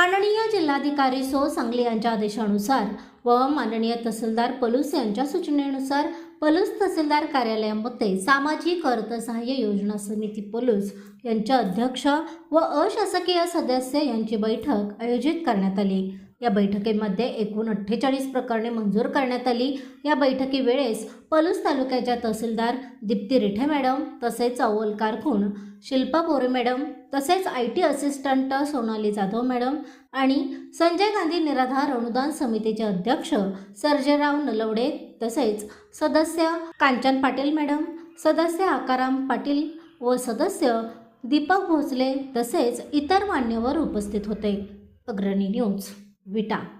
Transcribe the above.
माननीय जिल्हाधिकारी सो सांगली यांच्या आदेशानुसार व माननीय तहसीलदार पलूस यांच्या सूचनेनुसार पलूस तहसीलदार कार्यालयामध्ये सामाजिक अर्थसहाय्य योजना समिती पलूस यांच्या अध्यक्ष व अशासकीय सदस्य यांची बैठक आयोजित करण्यात आली. या बैठकीमध्ये एकूण अठ्ठेचाळीस प्रकरणे मंजूर करण्यात आली. या बैठकी वेळेस पलूस तालुक्याच्या तहसीलदार दीप्ती रिठे मॅडम तसेच अव्वल कारकून शिल्पा बोरे मॅडम तसेच I T assistant Sonali Jadhav madam आणि संजय गांधी निराधार अनुदान समितीचे अध्यक्ष सर्जेराव नलवडे तसेच सदस्य कांचन पाटील मॅडम सदस्य आकाराम पाटील व सदस्य दीपक भोसले तसेच इतर मान्यवर उपस्थित होते. अग्रणी न्यूज. विटा.